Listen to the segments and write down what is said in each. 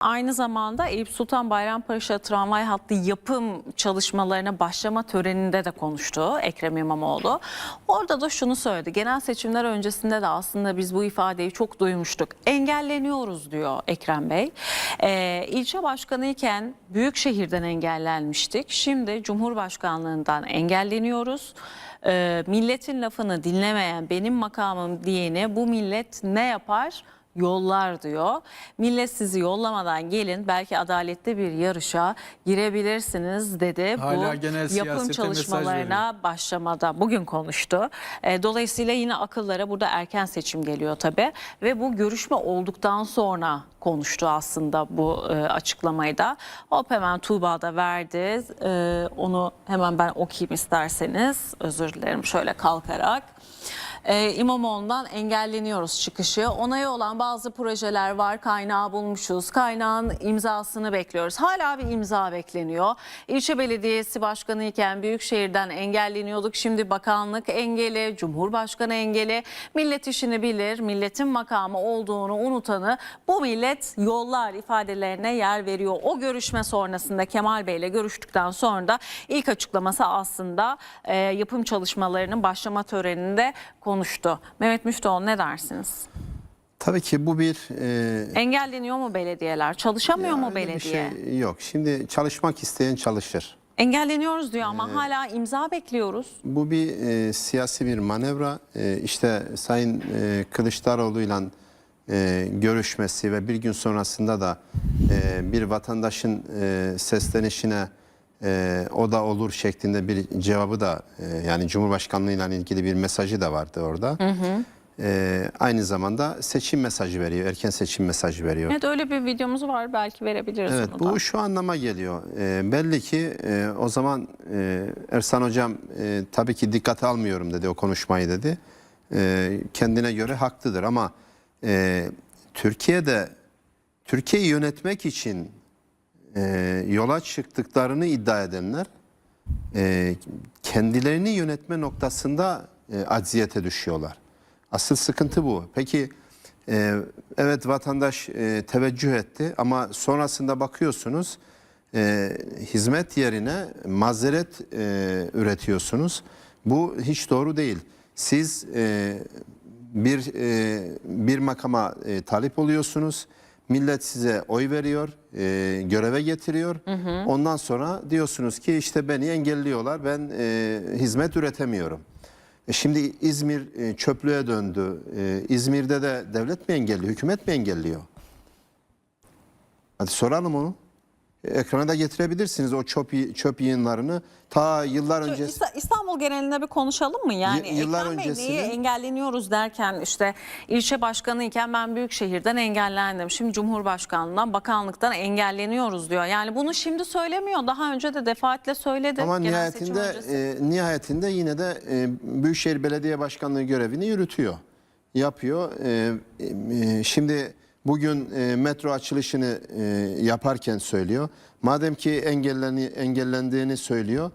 Aynı zamanda Eyüp Sultan Bayrampaşa tramvay hattı yapım çalışmalarına başlama töreninde de konuştu Ekrem İmamoğlu. Orada da şunu söyledi. Genel seçimler öncesinde de aslında biz bu ifadeyi çok duymuştuk. Engelleniyoruz diyor Ekrem Bey. Ee, ilçe başkanı büyük şehirden engellenmiştik. Şimdi Cumhurbaşkanlığından engelleniyoruz. Ee, milletin lafını dinlemeyen benim makamım diyene bu millet ne yapar? Yollar diyor. Millet sizi yollamadan gelin belki adaletli bir yarışa girebilirsiniz dedi. Hala Bu genel yapım siyasete mesaj çalışmalarına başlamada bugün konuştu. E, Dolayısıyla yine akıllara burada erken seçim geliyor tabii ve bu görüşme olduktan sonra konuştu aslında bu e, açıklamayı da. Hop hemen Tuğba'da verdi. E, onu hemen ben okuyayım isterseniz. Özür dilerim şöyle kalkarak e, İmamoğlu'ndan engelleniyoruz çıkışı. Onayı olan bazı projeler var. Kaynağı bulmuşuz. Kaynağın imzasını bekliyoruz. Hala bir imza bekleniyor. İlçe belediyesi başkanı iken Büyükşehir'den engelleniyorduk. Şimdi bakanlık engeli, Cumhurbaşkanı engeli. Millet işini bilir. Milletin makamı olduğunu unutanı bu millet yollar ifadelerine yer veriyor. O görüşme sonrasında Kemal Bey ile görüştükten sonra da ilk açıklaması aslında e, yapım çalışmalarının başlama töreninde konuştu. Mehmet Müftüoğlu ne dersiniz? Tabii ki bu bir e, Engelleniyor mu belediyeler? Çalışamıyor mu bir belediye? şey yok. Şimdi çalışmak isteyen çalışır. Engelleniyoruz diyor ama hala imza bekliyoruz. Bu bir e, siyasi bir manevra. E, işte Sayın e, Kılıçdaroğlu'yla e, görüşmesi ve bir gün sonrasında da e, bir vatandaşın e, seslenişine e, o da olur şeklinde bir cevabı da e, yani Cumhurbaşkanlığıyla ilgili bir mesajı da vardı orada. E, aynı zamanda seçim mesajı veriyor, erken seçim mesajı veriyor. Evet öyle bir videomuz var belki verebiliriz Evet onu da. bu şu anlama geliyor. Ee, belli ki e, o zaman e, Ersan hocam e, tabii ki dikkate almıyorum dedi o konuşmayı dedi. E, kendine göre haklıdır ama e, Türkiye'de Türkiye'yi yönetmek için e, yola çıktıklarını iddia edenler e, kendilerini yönetme noktasında e, acziyete düşüyorlar. Asıl sıkıntı bu. Peki e, evet vatandaş e, teveccüh etti ama sonrasında bakıyorsunuz e, hizmet yerine mazeret e, üretiyorsunuz. Bu hiç doğru değil. Siz e, bir e, bir makama e, talip oluyorsunuz. Millet size oy veriyor, e, göreve getiriyor. Ondan sonra diyorsunuz ki işte beni engelliyorlar, ben e, hizmet üretemiyorum. E şimdi İzmir e, çöplüğe döndü. E, İzmir'de de devlet mi engelliyor, hükümet mi engelliyor? Hadi soralım onu. Ekrana da getirebilirsiniz o çöp, çöp yığınlarını. Ta yıllar. İsta- İstanbul genelinde bir konuşalım mı? Yani Y- yıllar Ekrem Bey öncesini- neyi engelleniyoruz derken işte ilçe başkanı iken ben Büyükşehir'den engellendim. Şimdi Cumhurbaşkanlığından, bakanlıktan engelleniyoruz diyor. Yani bunu şimdi söylemiyor. Daha önce de defaatle söyledi. Ama genel seçim nihayetinde öncesi. e, nihayetinde yine de e, Büyükşehir Belediye Başkanlığı görevini yürütüyor. Yapıyor. E, e, şimdi bugün e, metro açılışını e, yaparken söylüyor. Madem ki engelleni, engellendiğini söylüyor.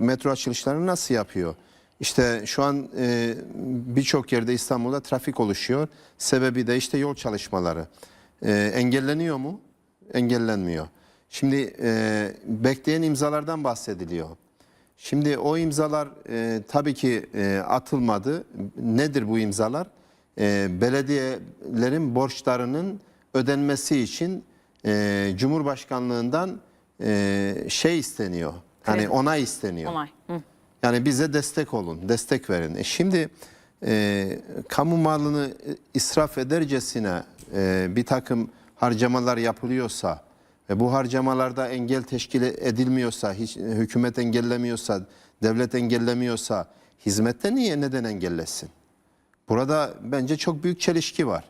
Metro açılışlarını nasıl yapıyor? İşte şu an e, birçok yerde İstanbul'da trafik oluşuyor. Sebebi de işte yol çalışmaları. E, engelleniyor mu? Engellenmiyor. Şimdi e, bekleyen imzalardan bahsediliyor. Şimdi o imzalar e, tabii ki e, atılmadı. Nedir bu imzalar? E, belediyelerin borçlarının ödenmesi için e, Cumhurbaşkanlığından e, şey isteniyor. Hani onay isteniyor. Onay. Hı. Yani bize destek olun, destek verin. E şimdi e, kamu malını israf edercesine e, bir takım harcamalar yapılıyorsa ve bu harcamalarda engel teşkil edilmiyorsa, hiç hükümet engellemiyorsa, devlet engellemiyorsa hizmette niye neden engellesin? Burada bence çok büyük çelişki var.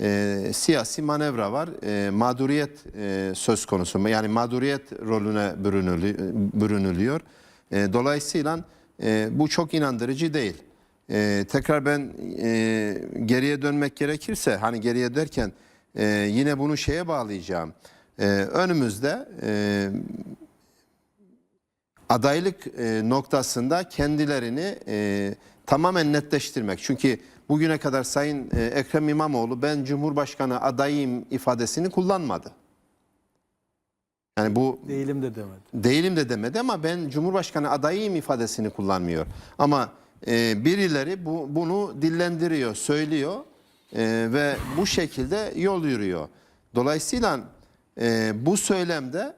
E, siyasi manevra var. E, mağduriyet e, söz konusu. Yani mağduriyet rolüne bürünülü- bürünülüyor. E, dolayısıyla e, bu çok inandırıcı değil. E, tekrar ben e, geriye dönmek gerekirse, hani geriye derken e, yine bunu şeye bağlayacağım. E, önümüzde e, adaylık e, noktasında kendilerini e, tamamen netleştirmek. Çünkü bugüne kadar Sayın e, Ekrem İmamoğlu ben Cumhurbaşkanı adayım ifadesini kullanmadı. Yani bu Değilim de demedi. değilim de demedi ama ben Cumhurbaşkanı adayıyım ifadesini kullanmıyor. Ama e, birileri bu, bunu dillendiriyor, söylüyor e, ve bu şekilde yol yürüyor. Dolayısıyla e, bu söylemde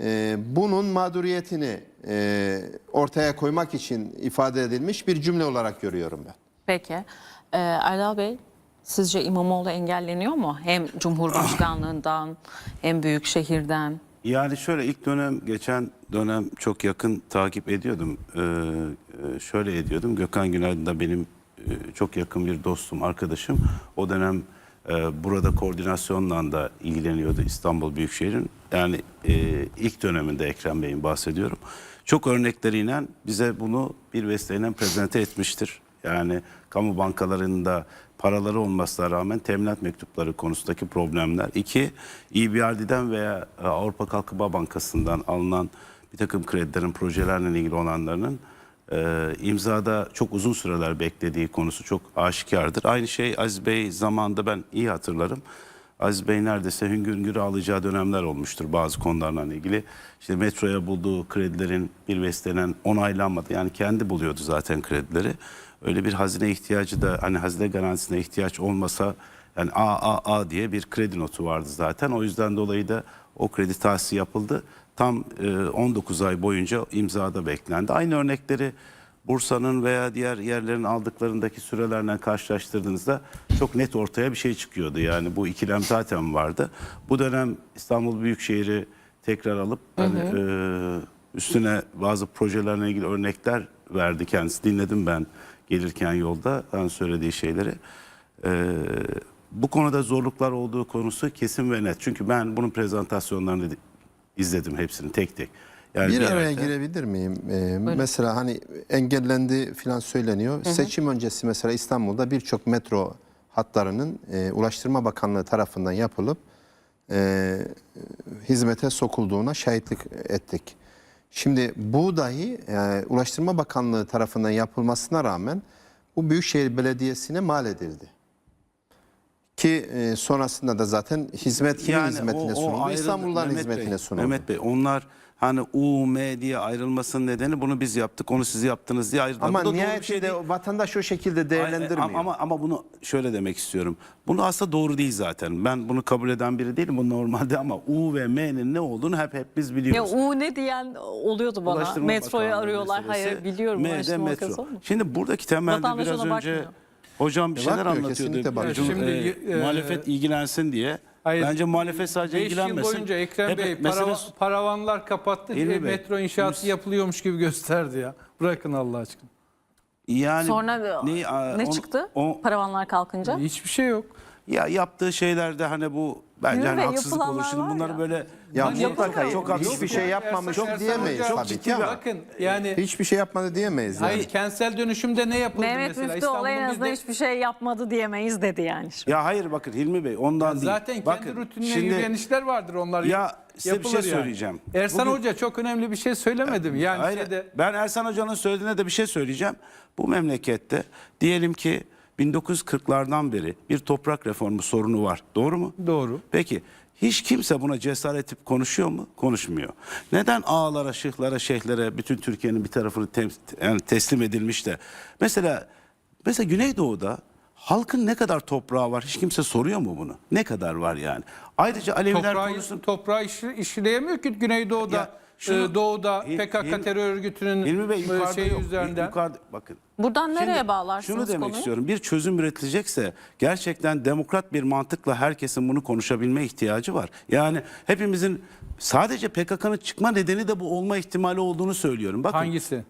e, bunun mağduriyetini e, ortaya koymak için ifade edilmiş bir cümle olarak görüyorum ben. Peki. Ee, Erdal Bey sizce İmamoğlu engelleniyor mu? Hem Cumhurbaşkanlığından hem Büyükşehir'den. Yani şöyle ilk dönem geçen dönem çok yakın takip ediyordum. Ee, e, şöyle ediyordum. Gökhan Günaydın da benim e, çok yakın bir dostum, arkadaşım. O dönem e, burada koordinasyonla da ilgileniyordu İstanbul Büyükşehir'in. Yani e, ilk döneminde Ekrem Bey'in bahsediyorum. Çok örnekleriyle bize bunu bir vesileyle prezente etmiştir. Yani kamu bankalarında paraları olmasına rağmen teminat mektupları konusundaki problemler. İki, EBRD'den veya e, Avrupa Kalkınma Bankası'ndan alınan bir takım kredilerin projelerle ilgili olanlarının e, imzada çok uzun süreler beklediği konusu çok aşikardır. Aynı şey Aziz Bey zamanında ben iyi hatırlarım. Aziz Bey neredeyse hüngür hüngür ağlayacağı dönemler olmuştur bazı konularla ilgili. İşte metroya bulduğu kredilerin bir vestelenen onaylanmadı. Yani kendi buluyordu zaten kredileri. Öyle bir hazine ihtiyacı da hani hazine garantisine ihtiyaç olmasa yani AAA diye bir kredi notu vardı zaten. O yüzden dolayı da o kredi tahsisi yapıldı. Tam e, 19 ay boyunca imzada beklendi. Aynı örnekleri Bursa'nın veya diğer yerlerin aldıklarındaki sürelerle karşılaştırdığınızda çok net ortaya bir şey çıkıyordu. Yani bu ikilem zaten vardı. Bu dönem İstanbul Büyükşehir'i tekrar alıp hani, e, üstüne bazı projelerle ilgili örnekler verdi kendisi. Dinledim ben gelirken yolda ben söylediği şeyleri. E, bu konuda zorluklar olduğu konusu kesin ve net. Çünkü ben bunun prezentasyonlarını izledim hepsini tek tek. Yani Bir bir araya yerde- girebilir miyim? Ee, mesela hani engellendi falan söyleniyor. Seçim öncesi mesela İstanbul'da birçok metro hatlarının e, Ulaştırma Bakanlığı tarafından yapılıp e, hizmete sokulduğuna şahitlik ettik. Şimdi bu dahi e, Ulaştırma Bakanlığı tarafından yapılmasına rağmen bu Büyükşehir Belediyesi'ne mal edildi. Ki e, sonrasında da zaten hizmet kimin Yani hizmetine o- o sunuldu? ayrıldı. İstanbulluların Mehmet hizmetine Bey, sunuldu. Mehmet Bey onlar hani U, M diye ayrılmasının nedeni bunu biz yaptık, onu siz yaptınız diye ayrıldılar. Ama Bu da doğru bir nihayetinde şey değil. vatandaş o şekilde değerlendirmiyor. Ama, ama, ama bunu şöyle demek istiyorum. Bunu aslında doğru değil zaten. Ben bunu kabul eden biri değilim bu normalde ama U ve M'nin ne olduğunu hep hep biz Ya biliyoruz. U ne diyen oluyordu bana. Ulaştırma Metroyu Bakanlığı arıyorlar. meselesi, Hayır biliyorum. M'de Ulaştırma metro. Bakanı olmuş. Şimdi buradaki temelde Vatandaş biraz ona önce bakmıyor. Hocam bir E, şeyler bakmıyor, anlatıyordu. kesinlikle bakmıyor. Bizim, Şimdi, e, e, muhalefet ilgilensin diye. Hayır. Bence muhalefet sadece 5 yıl ilgilenmesin. boyunca Ekrem Hep- Bey mesele- para, paravanlar kapattı. İlmi e, Bey, metro inşaatı yapılıyormuş gibi gösterdi ya. Bırakın Allah aşkına. yani Sonra ne, a- ne on- çıktı? o- Paravanlar kalkınca. Hiçbir şey yok. Ya yaptığı şeylerde hani bu bence Yürü hani be, haksızlık olur. yapılanlar Şimdi var bunları ya. böyle Ya mutlaka çok- çok haksızlık hiçbir şey olur. yapmamış Ersan- Ersan diyemeyiz Hoca- tabii ciddi ki ama Bakın yani hiçbir şey yapmadı diyemeyiz yani. hayır kentsel dönüşümde ne yapıldı Mehmet mesela? Müftüoğlu en İstanbul'un azından bizde- hiçbir şey yapmadı diyemeyiz dedi yani. şimdi. Ya hayır bakın Hilmi Bey ondan değil. Zaten kendi bakın, rutinine şimdi- yürüyen işler vardır onlar. Ya size bir şey yani. söyleyeceğim. Ersan Bugün- Hoca çok önemli bir şey söylemedim. Yani Hayır, şeyde ben Ersan Hoca'nın söylediğine de bir şey söyleyeceğim. Bu memlekette diyelim ki 1940'lardan beri bir toprak reformu sorunu var. Doğru mu? doğru. Peki hiç kimse buna cesaret edip konuşuyor mu? Konuşmuyor. Neden ağalara, şıhlara, şeyhlere bütün Türkiye'nin bir tarafını tem- yani teslim edilmiş de mesela mesela Güneydoğu'da halkın ne kadar toprağı var? Hiç kimse soruyor mu bunu? Ne kadar var yani? Ayrıca Aleviler Toprağı, konusu toprağı işi- işleyemiyor ki Güneydoğu'da, Ya şunu- e, Doğu'da PKK Hilmi- terör örgütünün Hilmi Bey e, yukarıda şeyi yok. üzerinden. Yukarıda, bakın. Buradan nereye Şimdi bağlarsınız Şunu demek konuyu? istiyorum. Bir çözüm üretilecekse gerçekten demokrat bir mantıkla herkesin bunu konuşabilme ihtiyacı var. Yani hepimizin sadece PKK'nın çıkma nedeni de bu olma ihtimali olduğunu söylüyorum. Bakın, Hangisi?